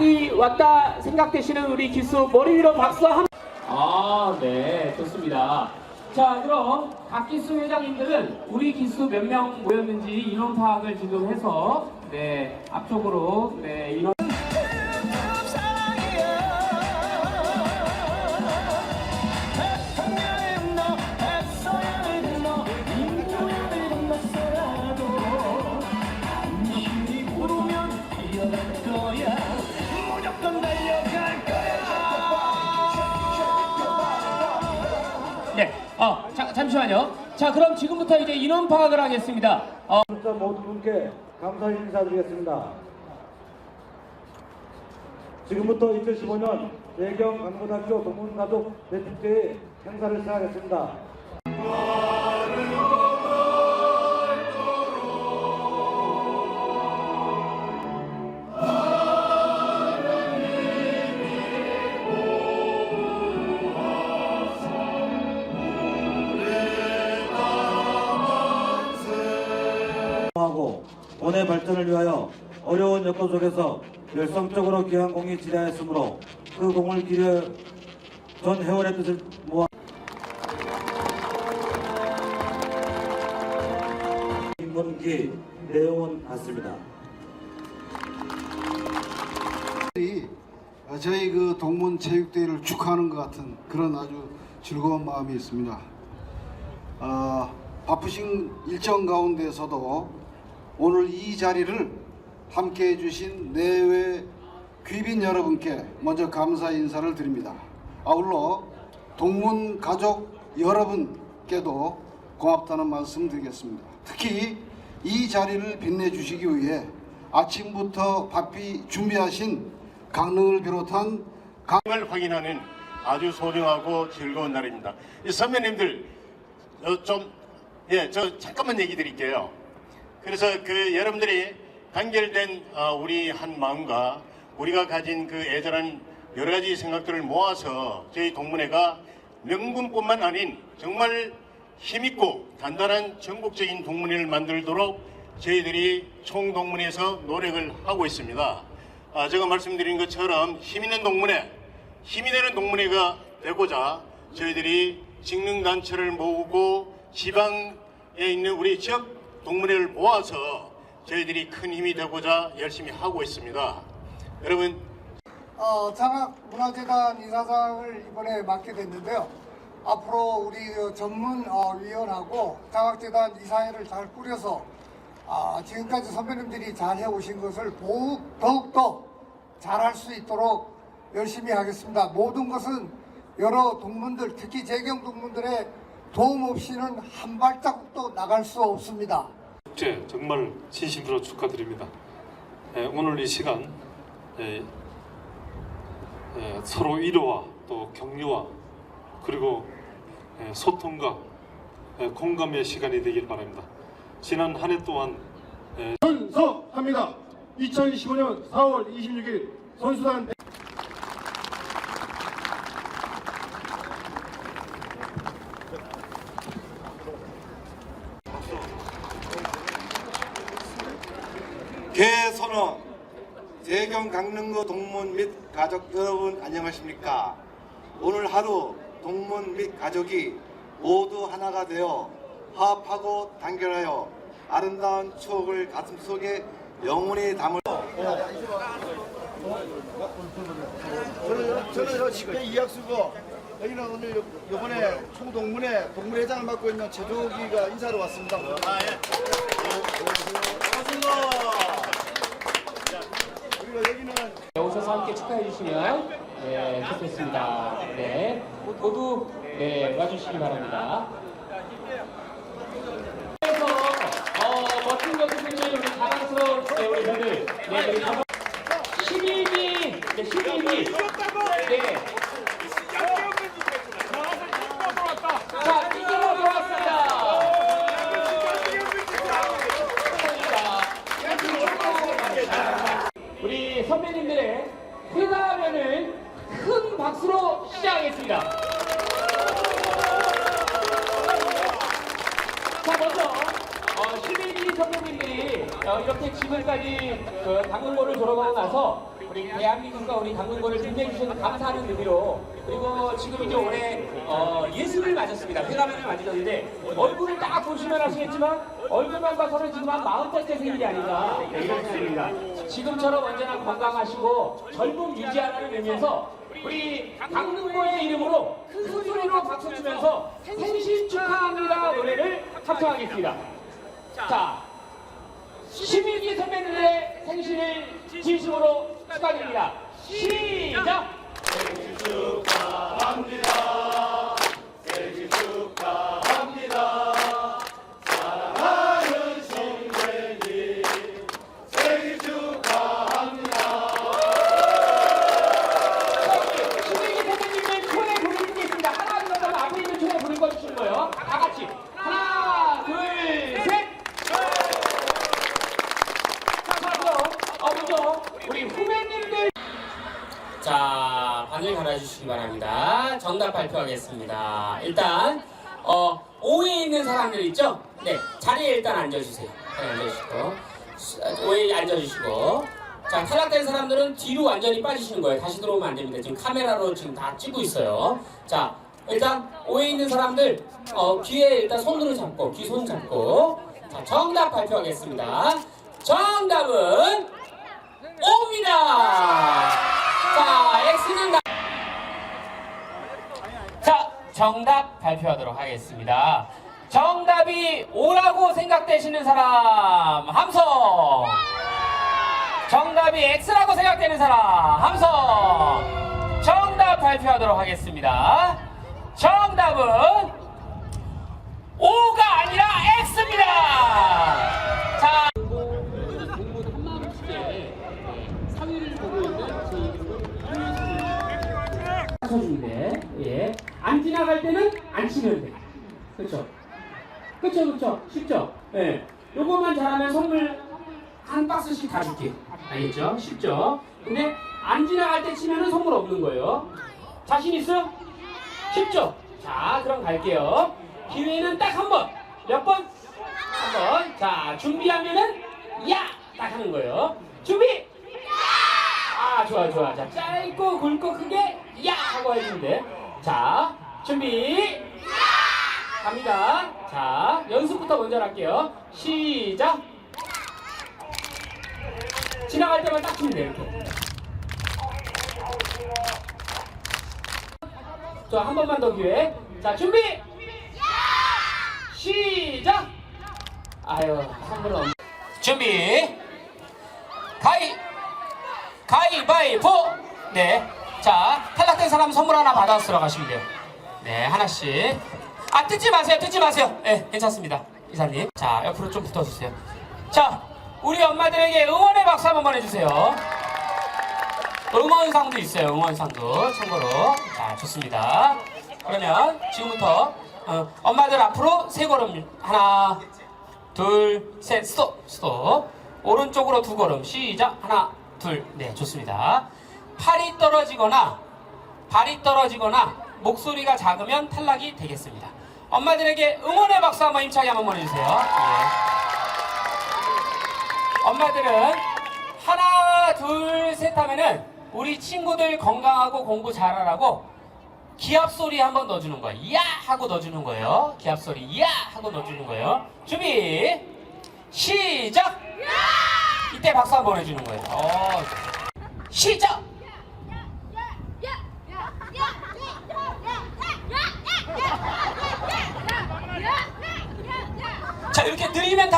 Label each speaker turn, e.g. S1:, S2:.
S1: 이 왔다 생각되시는 우리 기수 머리 위로 박수 한. 아, 네, 좋습니다. 자, 그럼 각 기수 회장님들은 우리 기수 몇 명 모였는지 인원 파악을 지금 해서 네 앞쪽으로 네 인원. 네, 어, 자, 잠시만요. 자, 그럼 지금부터 이제 인원 파악을 하겠습니다. 어,
S2: 자 모든 분께 감사 인사드리겠습니다. 지금부터 2015년 예경 강고등학교 동문가족 대축제의 행사를 시작하겠습니다. 하고 원의 발전을 위하여 어려운 여건 속에서 열성적으로 귀한 공이 지대하였으므로 그 공을 기려 전 회원의 뜻을 모아 김건기 내용은 같습니다.
S3: 이 어, 저희 그 동문 체육대회를 축하하는 것 같은 그런 아주 즐거운 마음이 있습니다. 어, 바쁘신 일정 가운데서도 오늘 이 자리를 함께 해주신 내외 귀빈 여러분께 먼저 감사 인사를 드립니다. 아울러 동문 가족 여러분께도 고맙다는 말씀 드리겠습니다. 특히 이 자리를 빛내주시기 위해 아침부터 바삐 준비하신 강릉을 비롯한
S4: 각을 확인하는 아주 소중하고 즐거운 날입니다. 이 선배님들 어, 좀 예, 저 잠깐만 얘기 드릴게요. 그래서 그 여러분들이 단결된 어, 우리 한 마음과 우리가 가진 그 애절한 여러 가지 생각들을 모아서 저희 동문회가 명분뿐만 아닌 정말 힘있고 단단한 전국적인 동문회를 만들도록 저희들이 총동문회에서 노력을 하고 있습니다. 아, 제가 말씀드린 것처럼 힘있는 동문회, 힘이 되는 동문회가 되고자 저희들이 직능단체를 모으고 지방에 있는 우리 지역 동문회를 모아서 저희들이 큰 힘이 되고자 열심히 하고 있습니다. 여러분
S3: 어, 장학문화재단 이사장을 이번에 맡게 됐는데요. 앞으로 우리 그 전문 어, 위원하고 장학재단 이사회를 잘 꾸려서 아, 지금까지 선배님들이 잘 해오신 것을 더욱, 더욱더 잘할 수 있도록 열심히 하겠습니다. 모든 것은 여러 동문들, 특히 재경 동문들의 도움 없이는 한 발자국도 나갈 수 없습니다.
S5: 축제 정말 진심으로 축하드립니다. 예, 오늘 이 시간 예, 예, 서로 위로와 또 격려와 그리고 예, 소통과 예, 공감의 시간이 되길 바랍니다. 지난 한해 동안
S2: 선서합니다. 2015년 4월 26일 선수단
S6: 개선원 세경 강릉구 동문 및 가족 여러분 안녕하십니까? 오늘 하루 동문 및 가족이 모두 하나가 되어 화합하고 단결하여 아름다운 추억을 가슴속에 영원히 담을
S7: 저는 저는 저 10대 이학수고 여기는 오늘 요- 요번에 총동문회 동문회장을 맡고 있는 최조기가 인사로 왔습니다. 그리고 여기는
S1: 오셔서 함께 축하해 주시면 네, 좋겠습니다. 네, 모두 네 와주시기 바랍니다. 그래서 어, 멋진 것을 해주신 우리 자랑스러운 네, 우리 분들, 네, 우리 어, 11기 선배님들이 어, 이렇게 지금까지 그 당근고를 졸업하고 나서 우리 대한민국과 우리 강릉고를 빛내주셔서 감사하는 의미로 그리고 지금 이제 올해 어, 예습을 맞았습니다. 회가면을 맞으셨는데 얼굴을 딱 보시면 아시겠지만 얼굴만 봐서는 지금 한 마흔 번째 생일이 아닌가 네, 이런 생각입니다. 지금처럼 언제나 건강하시고 젊음 유지하라는 의미에서 우리 강릉고의 이름으로 큰 소리로 박수 치면서 생신 축하합니다 노래를 합창하겠습니다. 자, 11기 선배들의 생신을 진심으로 축하드립니다. 시작! 신민기 선배님들 초에 불을 끄겠습니다. 하나, 둘, 셋 하면 앞에 있는 초에 불을 꺼주시는 거예요. 다 같이. 하나, 둘, 셋! 자, 그럼, 어, 먼저, 우리 후배님들. 자, 바늘 갈아주시기 바랍니다. 정답 발표하겠습니다. 일단, 어, 5위에 있는 사람들 있죠? 네, 자리에 일단 앉아주세요. 자리에 앉아주시고. 5위에 앉아주시고. 자, 탈락된 사람들은 뒤로 완전히 빠지시는 거예요. 다시 들어오면 안 됩니다. 지금 카메라로 지금 다 찍고 있어요. 자, 일단 5위에 있는 사람들, 어, 귀에 일단 손으로 잡고, 귀 손 잡고. 자, 정답 발표하겠습니다. 정답은 O입니다. 자, X는 나... 자, 정답 발표하도록 하겠습니다. 정답이 O라고 생각되시는 사람 함성. 정답이 X라고 생각되는 사람 함성. 정답 발표하도록 하겠습니다. 정답은 O가 아니라 X입니다. 자. 공무원 한마음 축제에 사위를 보고 있는 제 이름은 쳐주는데 예. 안 지나갈 때는 안 치면 돼. 그렇죠? 그렇죠, 그렇죠. 예. 요것만 잘하면 선물 한 박스씩 다 줄게. 알겠죠? 쉽죠? 근데 안 지나갈 때 치면은 선물 없는 거예요. 자신 있어요? 쉽죠? 자, 그럼 갈게요. 기회는 딱 한 번. 몇 번? 한 번. 자, 준비하면은 야! 딱 하는 거예요. 준비! 아, 좋아, 좋아. 자, 짧고 굵고 크게 야! 하고 해주면 돼. 자, 준비! 갑니다. 자, 연습부터 먼저 할게요. 시작! 지나갈 때만 딱 치면 돼, 이렇게. 자, 한 번만 더 기회. 자, 준비! 시작! 아유, 한번 없 준비! 가위! 가위바위보! 네. 자, 탈락된 사람 선물 하나 받아서 들어가시면 돼요. 네, 하나씩. 아, 뜯지 마세요, 뜯지 마세요. 네, 괜찮습니다. 이사님. 자, 옆으로 좀 붙어주세요. 자, 우리 엄마들에게 응원의 박수 한번 보내주세요. 응원상도 있어요, 응원상도. 참고로. 자, 좋습니다. 그러면 지금부터 어, 엄마들 앞으로 세 걸음. 하나, 둘, 셋, 스톱, 스톱. 오른쪽으로 두 걸음. 시작. 하나, 둘. 네, 좋습니다. 팔이 떨어지거나 발이 떨어지거나 목소리가 작으면 탈락이 되겠습니다. 엄마들에게 응원의 박수 한번 힘차게 한번 보내주세요. 예. 엄마들은 하나, 둘, 셋 하면은 우리 친구들 건강하고 공부 잘하라고 기합 소리 한번 넣어주는 거예요. 야 하고 넣어주는 거예요. 기합 소리 야 하고 넣어주는 거예요. 준비 시작. 이때 박수 한번 보내주는 거예요. 어, 시작. 자 이렇게 느리면 탈락.